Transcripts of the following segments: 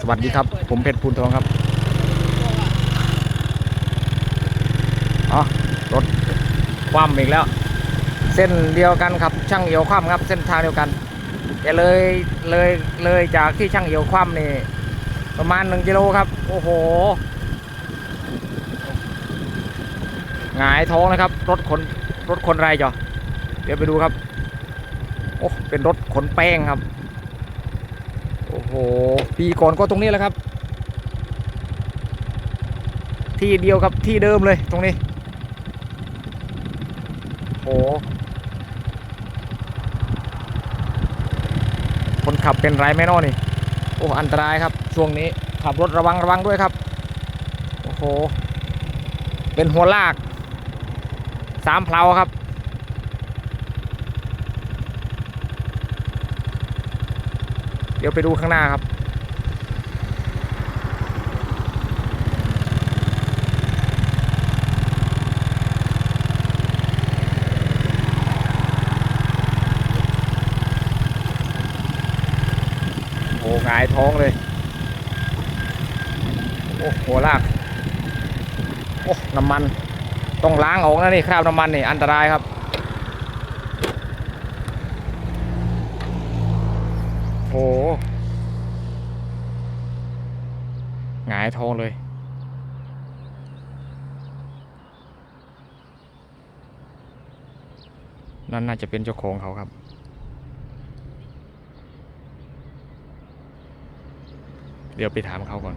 สวัสดีครับ ผมเพชรพูนทองครับอ๋อรถคว่ำอีกแล้ว เส้นเดียวกันครับ ช่างเอียวคว่ำครับ เส้นทางเดียวกันแต่เลยเลยเลยจากที่ช่างเอียวคว่ำนี่ประมาณหนึ่งกิโลครับ โอ้โหหงายท้องนะครับ รถขนรถขนไรจ่อเดี๋ยวไปดูครับ โอ้เป็นรถขนแป้งครับ โอ้โห ปีก่อนก็ตรงนี้แหละครับ ที่เดียวครับที่เดิมเลยตรงนี้โอ้โหคนขับเป็นไรไมเนอนี่ โอ้อันตรายครับ ช่วงนี้ขับรถระวังระวังด้วยครับ โอ้โห เป็นหัวลากสามเพลาครับ เดี๋ยวไปดูข้างหน้าครับ โอ้หงายท้องเลย โอ้หัวลาก โอ้ น้ำมัน ต้องล้างออกนะนี่คราบน้ำมันนี่ อันตรายครับ โอ้หงายท้องเลย นั่นน่าจะเป็นเจ้าของเขาครับ เดี๋ยวไปถามเขาก่อน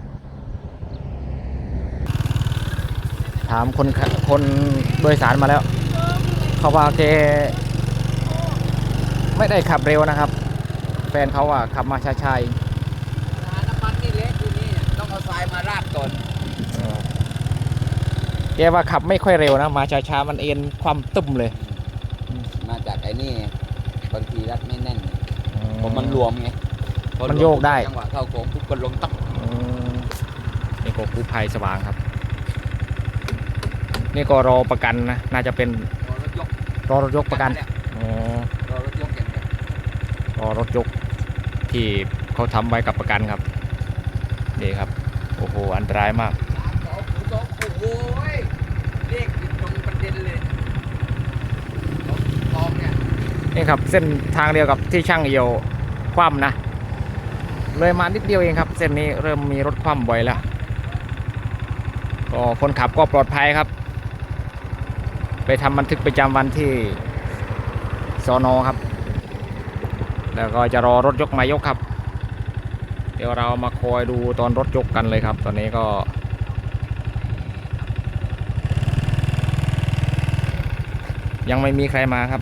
ถามคนคนโดยสารมาแล้ว เขาว่าแกไม่ได้ขับเร็วนะครับ แฟนเขาอะขับมาช้าๆเองหาน้ำมันนี่เล็กอยู่นี่ต้องเอาทรายมาราดก่อนเออแกว่าขับไม่ค่อยเร็วนะ มาช้าๆมันเอ็นความตึมเลยมาจากไอ้นี่บางทีรัดไม่แน่นผมมันรวมไงพอมันโยกได้ จังหวะเข้าโค้งปุ๊บก็ลงตับอืมนี่ก็กู้ภัยสว่างครับ นี่ก็รอประกันนะ น่าจะเป็นรอรถยกรอรถยกประกันเนี่ยอ๋อรอรถยกอย่างเดียวรอรถยก ที่เขาทำไว้กับประกันครับนี่ครับโอ้โหอันตรายมากสามสองศูนย์สองโอ้โหยเลขอยู่ตรงประเด็นเลยสองสองเนี่ยนี่ครับเส้นทางเดียวกับที่ช่างเอียวคว่ำนะเลยมานิดเดียวเองครับ เส้นนี้เริ่มมีรถคว่ำบ่อยแล้วก็คนขับก็ปลอดภัยครับ ไปทำบันทึกประจำวันที่สอนอครับ แล้วก็จะรอรถยกมายกครับ เดี๋ยวเรามาคอยดูตอนรถยกกันเลยครับ ตอนนี้ก็ ยังไม่มีใครมาครับ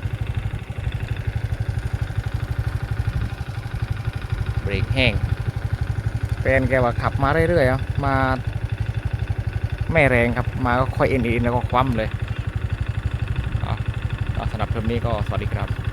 เบรกแห้งแฟนแกว่าขับมาเรื่อยๆอะมาไม่แรงครับ มาก็ค่อยเอ็นๆแล้วก็คว่ำเลยเอาเอาสำหรับเทอมนี้ก็สวัสดีครับ